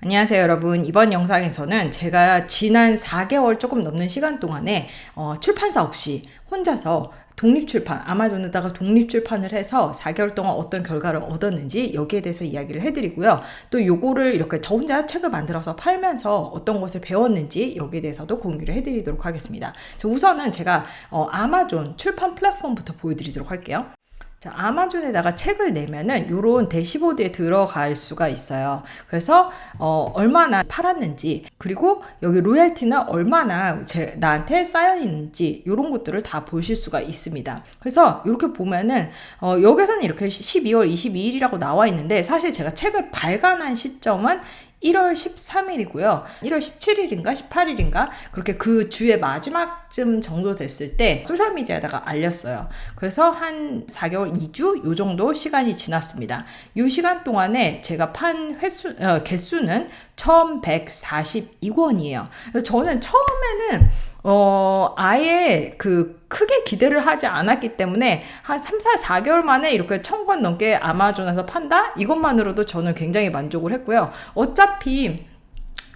안녕하세요 여러분. 이번 영상에서는 제가 지난 4개월 조금 넘는 시간 동안에 어, 출판사 없이 혼자서 독립출판 아마존에다가 독립출판을 해서 4개월 동안 어떤 결과를 얻었는지 여기에 대해서 이야기를 해드리고요. 또 요거를 이렇게 저 혼자 책을 만들어서 팔면서 어떤 것을 배웠는지 여기에 대해서도 공유를 해드리도록 하겠습니다. 우선은 제가 어, 아마존 출판 플랫폼부터 보여드리도록 할게요 자, 아마존에다가 책을 내면은 요런 대시보드에 들어갈 수가 있어요. 그래서 어, 얼마나 팔았는지 그리고 여기 로얄티는 얼마나 제, 나한테 쌓여 있는지 요런 것들을 다 보실 수가 있습니다. 그래서 이렇게 보면은 어, 여기서는 이렇게 12월 22일이라고 나와 있는데 사실 제가 책을 발간한 시점은 1월 13일이고요. 1월 17일인가 18일인가 그렇게 그 주의 마지막쯤 정도 됐을 때 소셜 미디어에다가 알렸어요. 그래서 한 4개월 2주 요 정도 시간이 지났습니다. 요 시간 동안에 제가 판 횟수 어, 개수는 1142권이에요. 그래서 저는 처음에는 어, 아예 그 크게 기대를 하지 않았기 때문에 한 3, 4, 4개월 만에 이렇게 천권 넘게 아마존에서 판다? 이것만으로도 저는 굉장히 만족을 했고요. 어차피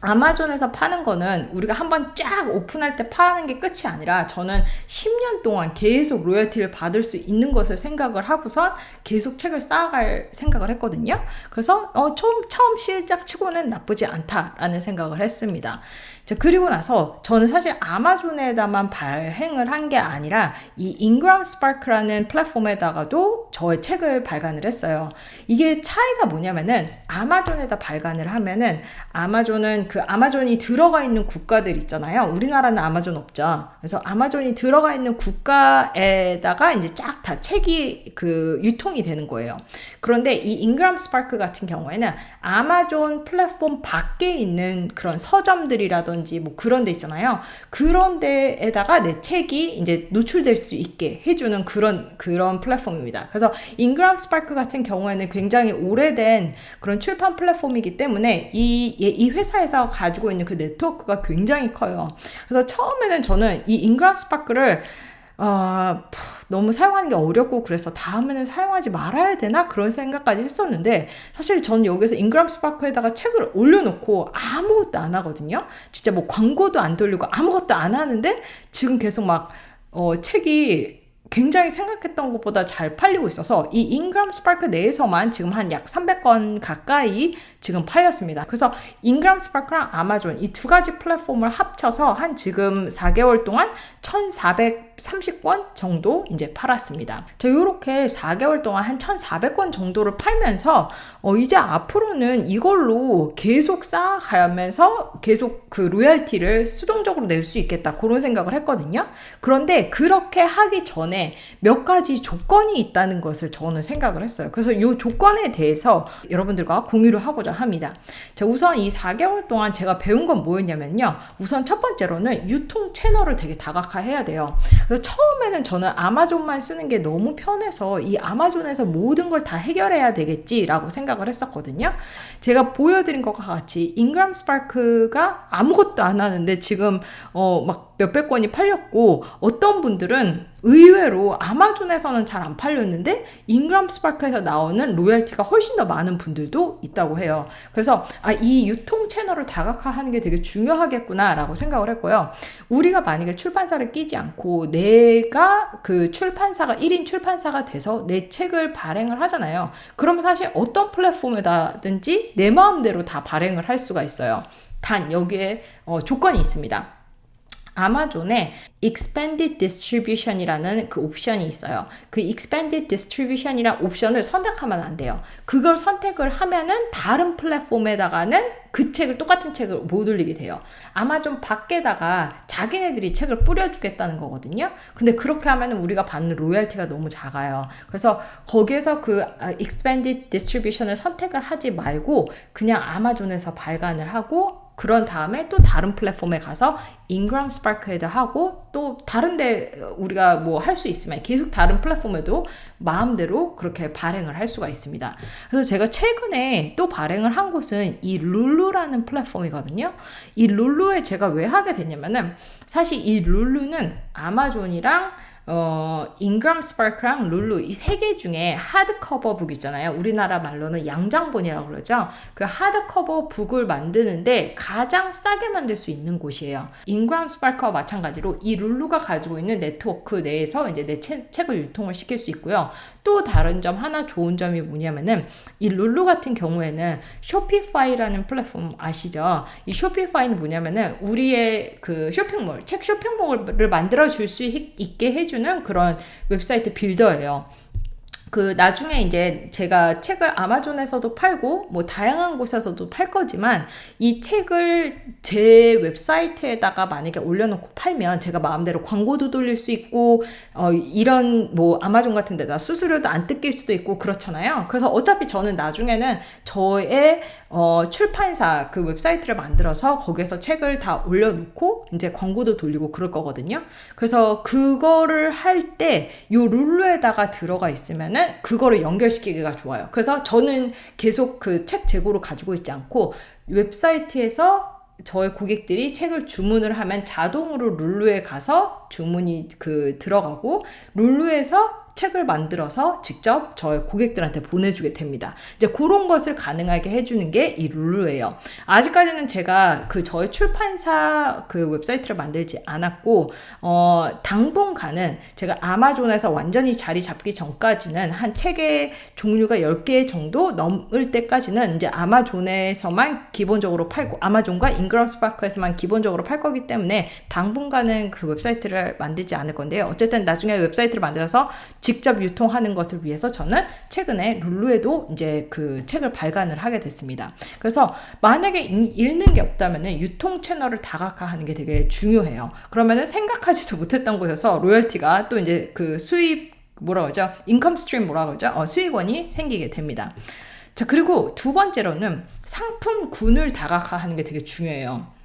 아마존에서 파는 거는 우리가 한번 쫙 오픈할 때 파는 게 끝이 아니라 저는 10년 동안 계속 로열티를 받을 수 있는 것을 생각을 하고선 계속 책을 쌓아갈 생각을 했거든요. 그래서 어, 처음, 처음 시작 치고는 나쁘지 않다라는 생각을 했습니다. 자, 그리고 나서 저는 사실 아마존에다만 발행을 한 게 아니라 이 인그람 스파크라는 플랫폼에다가도 저의 책을 발간을 했어요. 이게 차이가 뭐냐면은 아마존에다 발간을 하면은 아마존은 그 아마존이 들어가 있는 국가들 있잖아요. 우리나라는 아마존 없죠. 그래서 아마존이 들어가 있는 국가에다가 이제 쫙 다 책이 그 유통이 되는 거예요. 그런데 이 인그람 스파크 같은 경우에는 아마존 플랫폼 밖에 있는 그런 서점들이라든지 뭐 그런 데 있잖아요. 그런 데에다가 내 책이 이제 노출될 수 있게 해주는 그런 그런 플랫폼입니다. 그래서 인그람 스파크 같은 경우에는 굉장히 오래된 그런 출판 플랫폼이기 때문에 이, 이 회사에서 가지고 있는 그 네트워크가 굉장히 커요. 그래서 처음에는 저는 이 인그람 스파크를 어, 너무 사용하는 게 어렵고 그래서 다음에는 사용하지 말아야 되나 그런 생각까지 했었는데 사실 전 여기서 인그람 스파크에다가 책을 올려놓고 아무것도 안 하거든요. 진짜 뭐 광고도 안 돌리고 아무것도 안 하는데 지금 계속 막 어, 책이 굉장히 생각했던 것보다 잘 팔리고 있어서 이 인그람 스파크 내에서만 지금 한 약 300건 가까이 지금 팔렸습니다. 그래서 인그람 스파크랑 아마존 이 두 가지 플랫폼을 합쳐서 한 지금 4개월 동안 1,430권 정도 이제 팔았습니다. 저 이렇게 4개월 동안 한 1,400권 정도를 팔면서 어 이제 앞으로는 이걸로 계속 쌓아가면서 계속 그 로얄티를 수동적으로 낼 수 있겠다 그런 생각을 했거든요. 그런데 그렇게 하기 전에 몇 가지 조건이 있다는 것을 저는 생각을 했어요. 그래서 이 조건에 대해서 여러분들과 공유를 하고자 합니다. 자, 우선 이 4개월 동안 제가 배운 건 뭐였냐면요. 우선 첫 번째로는 유통 채널을 되게 다각화해야 돼요. 그래서 처음에는 저는 아마존만 쓰는 게 너무 편해서 이 아마존에서 모든 걸 다 해결해야 되겠지라고 생각을 했었거든요. 제가 보여드린 것과 같이 인그람 스파크가 아무것도 안 하는데 지금 어 막 몇백 권이 팔렸고 어떤 분들은 의외로 아마존에서는 잘 안 팔렸는데 인그람 스파크에서 나오는 로열티가 훨씬 더 많은 분들도 있다고 해요. 그래서 아, 이 유통 채널을 다각화하는 게 되게 중요하겠구나라고 생각을 했고요. 우리가 만약에 출판사를 끼지 않고 내가 그 출판사가 1인 출판사가 돼서 내 책을 발행을 하잖아요. 그러면 사실 어떤 플랫폼에다든지 내 마음대로 다 발행을 할 수가 있어요. 단 여기에 어, 조건이 있습니다. 아마존에 Expanded Distribution이라는 그 옵션이 있어요. 그 Expanded Distribution이란 옵션을 선택하면 안 돼요. 그걸 선택을 하면은 다른 플랫폼에다가는 그 책을 똑같은 책을 못 올리게 돼요. 아마존 밖에다가 자기네들이 책을 뿌려주겠다는 거거든요. 근데 그렇게 하면 우리가 받는 로열티가 너무 작아요. 그래서 거기에서 그 아, Expanded Distribution을 선택을 하지 말고 그냥 아마존에서 발간을 하고 그런 다음에 또 다른 플랫폼에 가서 인그람 스파크헤드 하고 또 다른데 우리가 뭐 할 수 있으면 계속 다른 플랫폼에도 마음대로 그렇게 발행을 할 수가 있습니다. 그래서 제가 최근에 또 발행을 한 곳은 이 룰루라는 플랫폼이거든요. 이 룰루에 제가 왜 하게 됐냐면은 사실 이 룰루는 아마존이랑 어, 인그람 스파크랑 룰루 이 세 개 중에 하드커버 북 있잖아요. 우리나라 말로는 양장본이라고 그러죠. 그 하드커버 북을 만드는데 가장 싸게 만들 수 있는 곳이에요. 인그람 스파크와 마찬가지로 이 룰루가 가지고 있는 네트워크 내에서 이제 내 책, 책을 유통을 시킬 수 있고요. 또 다른 점 하나 좋은 점이 뭐냐면은 이 룰루 같은 경우에는 쇼피파이라는 플랫폼 아시죠? 이 쇼피파이는 뭐냐면은 우리의 그 쇼핑몰, 책 쇼핑몰을 만들어 줄 수 있게 해주는 그런 웹사이트 빌더예요. 그 나중에 이제 제가 책을 아마존에서도 팔고 뭐 다양한 곳에서도 팔 거지만 이 책을 제 웹사이트에다가 만약에 올려놓고 팔면 제가 마음대로 광고도 돌릴 수 있고 어 이런 뭐 아마존 같은 데다 수수료도 안 뜯길 수도 있고 그렇잖아요. 그래서 어차피 저는 나중에는 저의 어 출판사 그 웹사이트를 만들어서 거기에서 책을 다 올려놓고 이제 광고도 돌리고 그럴 거거든요. 그래서 그거를 할 때 요 룰루에다가 들어가 있으면은 되면은 그거를 연결시키기가 좋아요. 그래서 저는 계속 그 책 재고를 가지고 있지 않고 웹사이트에서 저의 고객들이 책을 주문을 하면 자동으로 룰루에 가서 주문이 그 들어가고 룰루에서 책을 만들어서 직접 저희 고객들한테 보내주게 됩니다. 이제 그런 것을 가능하게 해주는 게 이 룰루예요. 아직까지는 제가 그 저희 출판사 그 웹사이트를 만들지 않았고, 어, 당분간은 제가 아마존에서 완전히 자리 잡기 전까지는 한 책의 종류가 10개 정도 넘을 때까지는 이제 아마존에서만 기본적으로 팔고, 아마존과 인그람 스파크에서만 기본적으로 팔 거기 때문에 당분간은 그 웹사이트를 만들지 않을 건데요. 어쨌든 나중에 웹사이트를 만들어서 직접 유통하는 것을 위해서 저는 최근에 룰루에도 이제 그 책을 발간을 하게 됐습니다. 그래서 만약에 읽는 게 없다면은 유통 채널을 다각화하는 게 되게 중요해요. 그러면은 생각하지도 못했던 곳에서 로열티가 또 이제 그 수입 뭐라 그러죠? 인컴 스트림 뭐라 그러죠? 어, 수익원이 생기게 됩니다. 자, 그리고 두 번째로는 상품군을 다각화하는 게 되게 중요해요.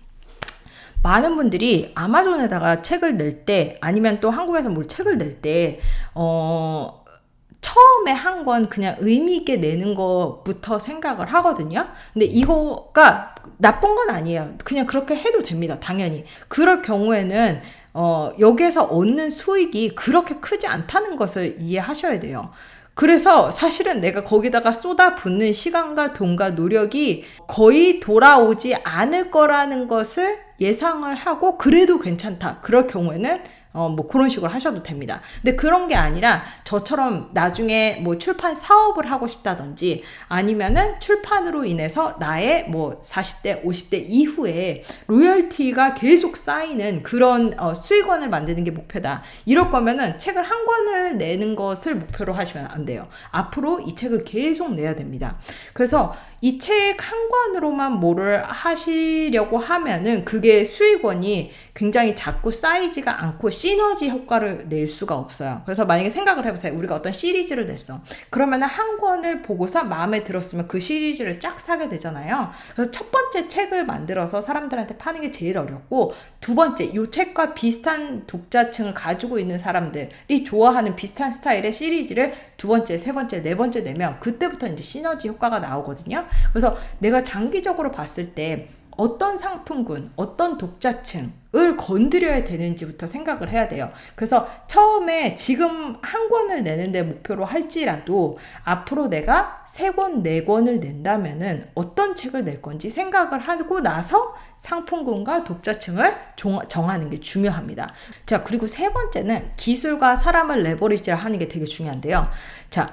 많은 분들이 아마존에다가 책을 낼 때 아니면 또 한국에서 뭘 책을 낼 때 어, 처음에 한건 그냥 의미 있게 내는 것부터 생각을 하거든요. 근데 이거가 나쁜 건 아니에요. 그냥 그렇게 해도 됩니다. 당연히. 그럴 경우에는 어, 여기에서 얻는 수익이 그렇게 크지 않다는 것을 이해하셔야 돼요. 그래서 사실은 내가 거기다가 쏟아붓는 시간과 돈과 노력이 거의 돌아오지 않을 거라는 것을 예상을 하고 그래도 괜찮다. 그럴 경우에는 어, 뭐 그런 식으로 하셔도 됩니다. 근데 그런 게 아니라 저처럼 나중에 뭐 출판 사업을 하고 싶다든지 아니면은 출판으로 인해서 나의 뭐 40대, 50대 이후에 로열티가 계속 쌓이는 그런 어, 수익원을 만드는 게 목표다. 이럴 거면은 책을 한 권을 내는 것을 목표로 하시면 안 돼요. 앞으로 이 책을 계속 내야 됩니다. 그래서 이 책 한 권으로만 뭐를 하시려고 하면은 그게 수익원이 굉장히 작고 쌓이지가 않고 시너지 효과를 낼 수가 없어요. 그래서 만약에 생각을 해보세요. 우리가 어떤 시리즈를 냈어. 그러면은 한 권을 보고서 마음에 들었으면 그 시리즈를 쫙 사게 되잖아요. 그래서 첫 번째 책을 만들어서 사람들한테 파는 게 제일 어렵고 두 번째 이 책과 비슷한 독자층을 가지고 있는 사람들이 좋아하는 비슷한 스타일의 시리즈를 두 번째, 세 번째, 네 번째 내면 그때부터 이제 시너지 효과가 나오거든요. 그래서 내가 장기적으로 봤을 때 어떤 상품군, 어떤 독자층을 건드려야 되는지부터 생각을 해야 돼요. 그래서 처음에 지금 한 권을 내는데 목표로 할지라도 앞으로 내가 세 권, 네 권을 낸다면은 어떤 책을 낼 건지 생각을 하고 나서 상품군과 독자층을 정하는 게 중요합니다. 자, 그리고 세 번째는 기술과 사람을 레버리지를 하는 게 되게 중요한데요. 자,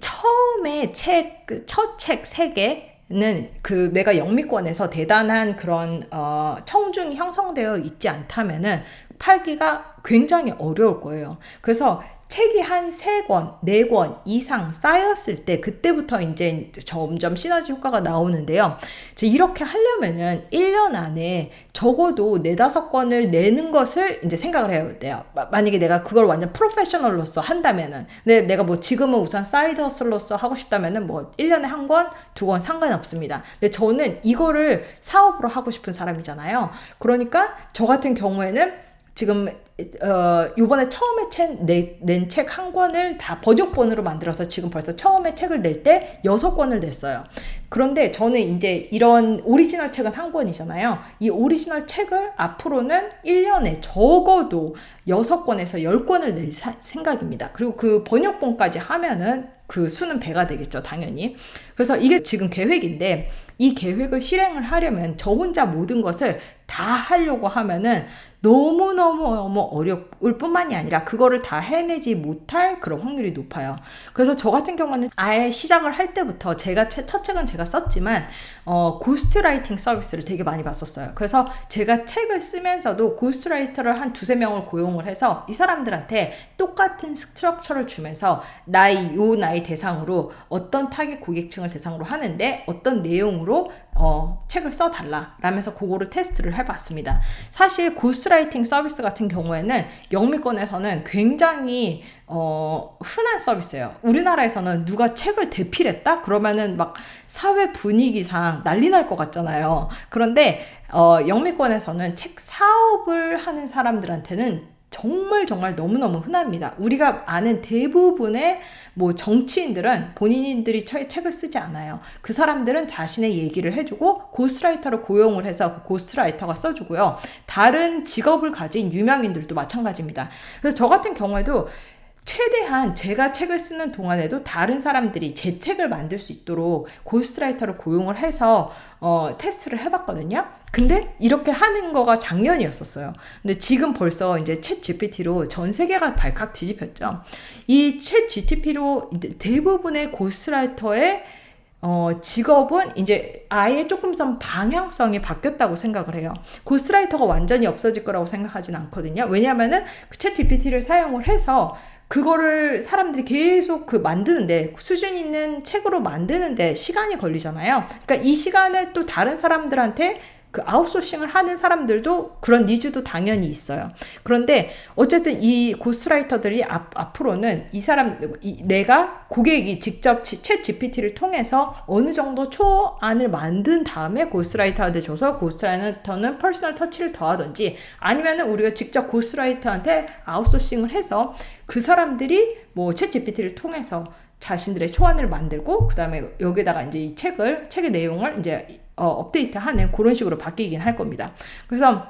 처음에 책, 그 첫책 세개 는그 내가 영미권에서 대단한 그런 어 청중이 형성되어 있지 않다면은 팔기가 굉장히 어려울 거예요. 그래서 책이 한 세 권, 네 권 이상 쌓였을 때 그때부터 이제 점점 시너지 효과가 나오는데요. 이렇게 하려면은 1년 안에 적어도 네다섯 권을 내는 것을 이제 생각을 해야 돼요. 만약에 내가 그걸 완전 프로페셔널로서 한다면은 근데 내가 뭐 지금은 우선 사이드 허슬로서 하고 싶다면은 뭐 1년에 한 권, 두 권 상관없습니다. 근데 저는 이거를 사업으로 하고 싶은 사람이잖아요. 그러니까 저 같은 경우에는 지금 어 요번에 처음에 낸 책한 권을 다 번역본으로 만들어서 지금 벌써 처음에 책을 낼 때 여섯 권을 냈어요. 그런데 저는 이제 이런 오리지널 책은 한 권이잖아요. 이 오리지널 책을 앞으로는 1년에 적어도 여섯 권에서 열 권을 낼 사, 생각입니다. 그리고 그 번역본까지 하면은 그 수는 배가 되겠죠, 당연히. 그래서 이게 지금 계획인데 이 계획을 실행을 하려면 저 혼자 모든 것을 다 하려고 하면은 너무너무 너무 어려울 뿐만이 아니라 그거를 다 해내지 못할 그런 확률이 높아요. 그래서 저 같은 경우는 아예 시작을 할 때부터 제가 첫 책은 제가 썼지만 어, 고스트라이팅 서비스를 되게 많이 봤었어요. 그래서 제가 책을 쓰면서도 고스트라이터를 한 두세 명을 고용을 해서 이 사람들한테 똑같은 스트럭처를 주면서 나이, 요 나이 대상으로 어떤 타겟 고객층을 대상으로 하는데 어떤 내용으로 어, 책을 써달라 라면서 그거를 테스트를 해봤습니다. 사실 고스트 라이팅 서비스 같은 경우에는 영미권에서는 굉장히 어, 흔한 서비스예요. 우리나라에서는 누가 책을 대필했다? 그러면은 막 사회 분위기상 난리 날 것 같잖아요. 그런데 어, 영미권에서는 책 사업을 하는 사람들한테는 정말 정말 너무너무 흔합니다. 우리가 아는 대부분의 뭐 정치인들은 본인들이 책을 쓰지 않아요. 그 사람들은 자신의 얘기를 해주고 고스라이터를 고용을 해서 그 고스라이터가 써주고요. 다른 직업을 가진 유명인들도 마찬가지입니다. 그래서 저 같은 경우에도 최대한 제가 책을 쓰는 동안에도 다른 사람들이 제 책을 만들 수 있도록 고스트라이터를 고용을 해서 어, 테스트를 해봤거든요. 근데 이렇게 하는 거가 작년이었었어요. 근데 지금 벌써 이제 챗 GPT로 전 세계가 발칵 뒤집혔죠. 이 챗 GPT로 대부분의 고스트라이터의 어, 직업은 이제 아예 조금 좀 방향성이 바뀌었다고 생각을 해요. 고스트라이터가 완전히 없어질 거라고 생각하진 않거든요. 왜냐하면은 그챗 GPT를 사용을 해서 그거를 사람들이 계속 그 만드는데 수준 있는 책으로 만드는데 시간이 걸리잖아요. 그러니까 이 시간을 또 다른 사람들한테 그 아웃소싱을 하는 사람들도 그런 니즈도 당연히 있어요. 그런데 어쨌든 이 고스라이터들이 앞, 앞으로는 이 사람, 이, 내가 고객이 직접 챗 GPT를 통해서 어느 정도 초안을 만든 다음에 고스라이터한테 줘서 고스라이터는 퍼스널 터치를 더하든지 아니면은 우리가 직접 고스라이터한테 아웃소싱을 해서 그 사람들이 뭐챗 GPT를 통해서 자신들의 초안을 만들고 그다음에 여기다가 이제 이 책을 책의 내용을 이제 어, 업데이트하는 그런 식으로 바뀌긴 할 겁니다. 그래서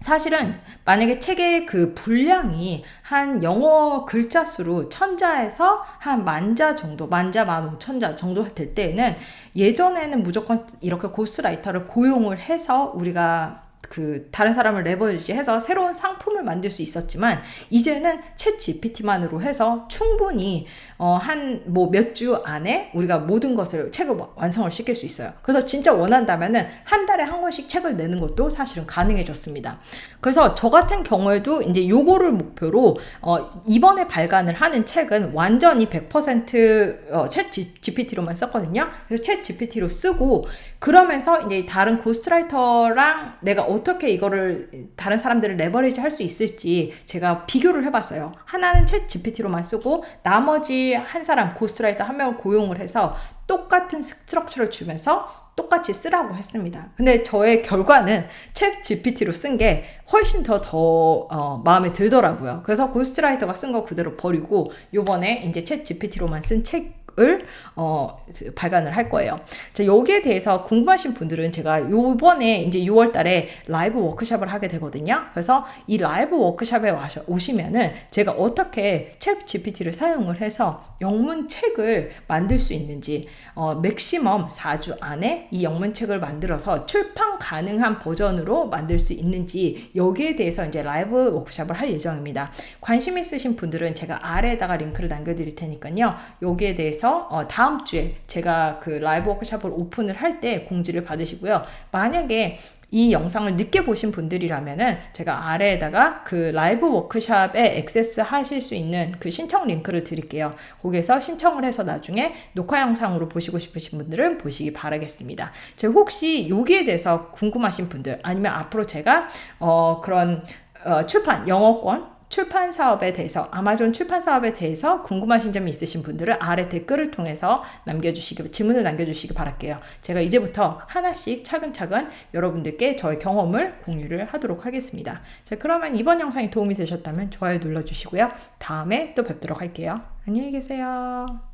사실은 만약에 책의 그 분량이 한 영어 글자 수로 천자에서 한 만자 정도, 만자 만 오천자 정도 될 때에는 예전에는 무조건 이렇게 고스라이터를 고용을 해서 우리가 그 다른 사람을 레버리지 해서 새로운 상품을 만들 수 있었지만 이제는 챗 GPT만으로 해서 충분히 어, 한 뭐 몇 주 안에 우리가 모든 것을 책을 완성을 시킬 수 있어요. 그래서 진짜 원한다면은 한 달에 한 권씩 책을 내는 것도 사실은 가능해졌습니다. 그래서 저 같은 경우에도 이제 요거를 목표로 어, 이번에 발간을 하는 책은 완전히 100%챗 어, GPT로만 썼거든요. 그래서 챗 GPT로 쓰고 그러면서 이제 다른 고스트라이터랑 내가 어떻게 이거를 다른 사람들을 레버리지 할 수 있을지 제가 비교를 해봤어요. 하나는 챗 GPT로만 쓰고 나머지 한 사람 고스트라이터 한 명을 고용을 해서 똑같은 스트럭처를 주면서 똑같이 쓰라고 했습니다. 근데 저의 결과는 챗 GPT로 쓴 게 훨씬 더, 더, 어, 마음에 들더라고요. 그래서 고스트라이터가 쓴 거 그대로 버리고, 요번에 이제 챗 GPT로만 쓴책 을 어, 발간을 할 거예요. 자, 여기에 대해서 궁금하신 분들은 제가 요번에 이제 6월 달에 라이브 워크샵을 하게 되거든요. 그래서 이 라이브 워크샵에 와셔, 오시면은 제가 어떻게 챗 GPT를 사용을 해서 영문 책을 만들 수 있는지 어, 맥시멈 4주 안에 이 영문 책을 만들어서 출판 가능한 버전으로 만들 수 있는지 여기에 대해서 이제 라이브 워크샵을 할 예정입니다. 관심 있으신 분들은 제가 아래에다가 링크를 남겨드릴 테니까요. 여기에 대해서 대 해서 어, 다음 주에 제가 그 라이브 워크샵을 오픈을 할 때 공지를 받으시고요. 만약에 이 영상을 늦게 보신 분들이라면은 제가 아래에다가 그 라이브 워크샵에 액세스 하실 수 있는 그 신청 링크를 드릴게요. 거기에서 신청을 해서 나중에 녹화 영상으로 보시고 싶으신 분들은 보시기 바라겠습니다. 제가 혹시 여기에 대해서 궁금하신 분들 아니면 앞으로 제가 어 그런 어 출판 영어권 출판 사업에 대해서 아마존 출판 사업에 대해서 궁금하신 점이 있으신 분들은 아래 댓글을 통해서 남겨주시기 질문을 남겨주시기 바랄게요. 제가 이제부터 하나씩 차근차근 여러분들께 저의 경험을 공유를 하도록 하겠습니다. 자 그러면 이번 영상이 도움이 되셨다면 좋아요 눌러주시고요. 다음에 또 뵙도록 할게요. 안녕히 계세요.